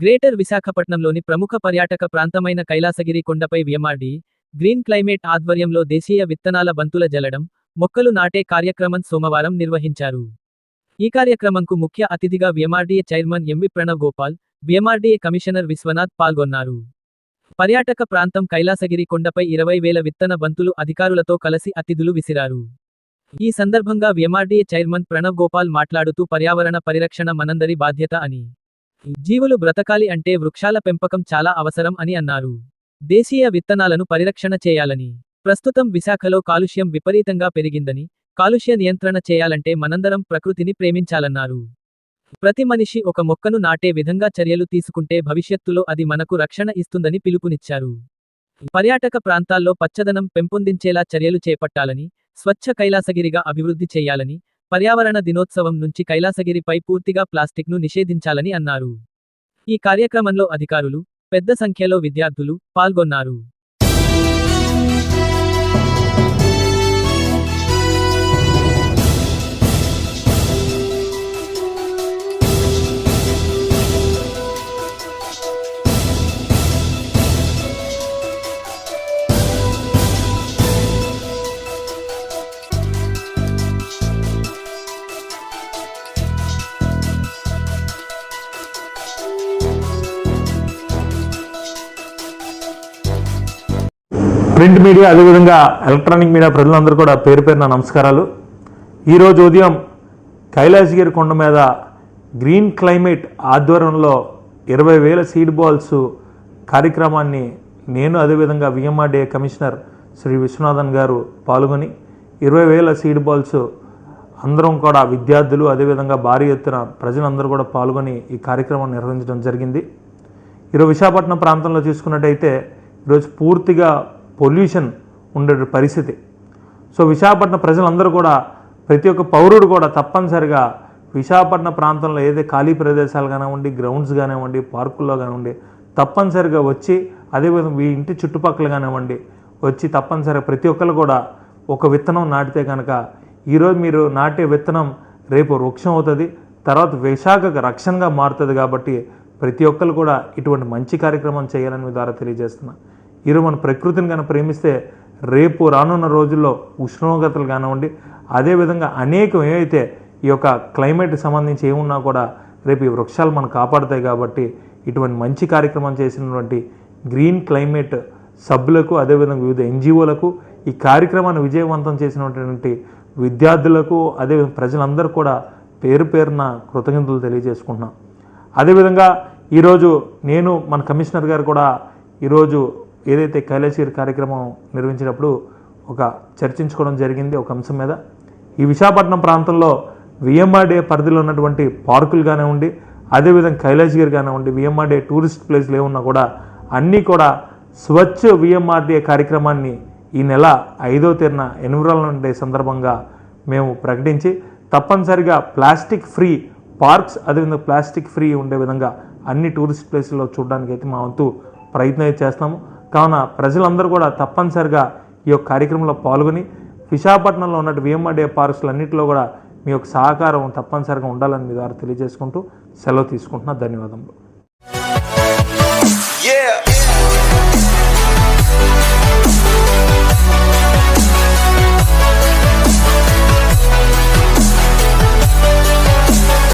Greater విశాఖపట్నంలోని ప్రముఖ పర్యాటక ప్రాంతమైన కైలాసగిరి కొండపై వ్యమాడి గ్రీన్ క్లైమేట్ ఆధ్వర్యంలో దేశీయ విత్తనాల బంతుల జల్లడం మొక్కలు నాటే కార్యక్రమం సోమవారం నిర్వహించారు. ఈ కార్యక్రమంకు ముఖ్య అతిథిగా VMRDA chairman MV Pranav Gopal VMRDA commissioner Vishwanath పాల్గొన్నారు. పర్యాటక ప్రాంతం కైలాసగిరి కొండపై ఇరవై వేల విత్తన బంతులు అధికారులతో కలిసి అతిథులు విసిరారు. ఈ సందర్భంగా వ్యమార్డీఏ చైర్మన్ ప్రణవ్ గోపాల్ మాట్లాడుతూ పర్యావరణ పరిరక్షణ మనందరి బాధ్యత అని. జీవులు బ్రతకాలి అంటే వృక్షాల పెంపకం చాలా అవసరం అని అన్నారు. దేశీయ విత్తనాలను పరిరక్షణ చేయాలని. ప్రస్తుతం విశాఖలో కాలుష్యం విపరీతంగా పెరిగిందని కాలుష్య నియంత్రణ చేయాలంటే మనందరం ప్రకృతిని ప్రేమించాలన్నారు. ప్రతి మనిషి ఒక మొక్కను నాటే విధంగా చర్యలు తీసుకుంటే భవిష్యత్తులో అది మనకు రక్షణ ఇస్తుందని పిలుపునిచ్చారు. పర్యాటక ప్రాంతాల్లో పచ్చదనం పెంపొందించేలా చర్యలు చేపట్టాలని స్వచ్ఛ కైలాసగిరిగా అభివృద్ధి చేయాలని పర్యావరణ దినోత్సవం నుంచి కైలాసగిరిపై పూర్తిగా ప్లాస్టిక్ను నిషేధించాలని అన్నారు. ఈ కార్యక్రమంలో అధికారులు పెద్ద సంఖ్యలో విద్యార్థులు పాల్గొన్నారు. ప్రింట్ మీడియా అదేవిధంగా ఎలక్ట్రానిక్ మీడియా ప్రజలందరూ కూడా పేరు పేరున నమస్కారాలు. ఈరోజు ఉదయం కైలాసగిరి కొండ మీద గ్రీన్ క్లైమేట్ ఆధ్వర్యంలో ఇరవై వేల సీడ్ బాల్స్ కార్యక్రమాన్ని నేను అదేవిధంగా విఎంఆర్డీఏ కమిషనర్ శ్రీ విశ్వనాథన్ గారు పాల్గొని ఇరవై వేల సీడ్ బాల్స్ అందరం కూడా విద్యార్థులు అదేవిధంగా భారీ ఎత్తున ప్రజలందరూ కూడా పాల్గొని ఈ కార్యక్రమాన్ని నిర్వహించడం జరిగింది. ఈరోజు విశాఖపట్నం ప్రాంతంలో చూసుకున్నట్టయితే ఈరోజు పూర్తిగా పొల్యూషన్ ఉండే పరిస్థితి. సో విశాఖపట్నం ప్రజలందరూ కూడా ప్రతి ఒక్క పౌరుడు కూడా తప్పనిసరిగా విశాఖపట్నం ప్రాంతంలో ఏదైతే ఖాళీ ప్రదేశాలు కానివ్వండి గ్రౌండ్స్ కానివ్వండి పార్కుల్లో కానివ్వండి తప్పనిసరిగా వచ్చి అదేవిధంగా మీ ఇంటి చుట్టుపక్కల కానివ్వండి వచ్చి తప్పనిసరిగా ప్రతి ఒక్కరు కూడా ఒక విత్తనం నాటితే కనుక ఈరోజు మీరు నాటే విత్తనం రేపు వృక్షం అవుతుంది తర్వాత విశాఖకు రక్షణగా మారుతుంది కాబట్టి ప్రతి ఒక్కరు కూడా ఇటువంటి మంచి కార్యక్రమం చేయాలని మీ ద్వారా తెలియజేస్తున్నా. ఈరోజు మన ప్రకృతిని కానీ ప్రేమిస్తే రేపు రానున్న రోజుల్లో ఉష్ణోగ్రతలు కానివ్వండి అదేవిధంగా అనేకం ఏవైతే ఈ యొక్క క్లైమేట్కి సంబంధించి ఏమున్నా కూడా రేపు ఈ వృక్షాలు మనం కాపాడుతాయి కాబట్టి ఇటువంటి మంచి కార్యక్రమం చేసినటువంటి గ్రీన్ క్లైమేట్ సభ్యులకు అదేవిధంగా వివిధ ఎన్జిఓలకు ఈ కార్యక్రమాన్ని విజయవంతం చేసినటువంటి విద్యార్థులకు అదేవిధంగా ప్రజలందరూ కూడా పేరు పేరున కృతజ్ఞతలు తెలియజేసుకుంటున్నాం. అదేవిధంగా ఈరోజు నేను మన కమిషనర్ గారు కూడా ఈరోజు ఏదైతే కైలాసీర్ కార్యక్రమం నిర్వహించినప్పుడు ఒక చర్చించుకోవడం జరిగింది ఒక అంశం మీద. ఈ విశాఖపట్నం ప్రాంతంలో విఎంఆర్డే పరిధిలో ఉన్నటువంటి పార్కులు కానివ్వండి అదేవిధంగా కైలాసగిరి కానివ్వండి విఎంఆర్డే టూరిస్ట్ ప్లేస్లు ఏమున్నా కూడా అన్నీ కూడా స్వచ్ఛ విఎంఆర్డే కార్యక్రమాన్ని ఈ నెల ఐదో తేదీన ఎన్విరాన్మెంట్ డే సందర్భంగా మేము ప్రకటించి తప్పనిసరిగా ప్లాస్టిక్ ఫ్రీ పార్క్స్ అదేవిధంగా ప్లాస్టిక్ ఫ్రీ ఉండే విధంగా అన్ని టూరిస్ట్ ప్లేసుల్లో చూడడానికి అయితే మా వంతు ప్రయత్నం చేస్తాము కావున ప్రజలందరూ కూడా తప్పనిసరిగా ఈ యొక్క కార్యక్రమంలో పాల్గొని విశాఖపట్నంలో ఉన్నట్టు విఎంఆర్డే పార్క్స్లు అన్నింటిలో కూడా మీ యొక్క సహకారం తప్పనిసరిగా ఉండాలని మీ ద్వారా తెలియజేసుకుంటూ సెలవు తీసుకుంటున్నా ధన్యవాదములు Yeah.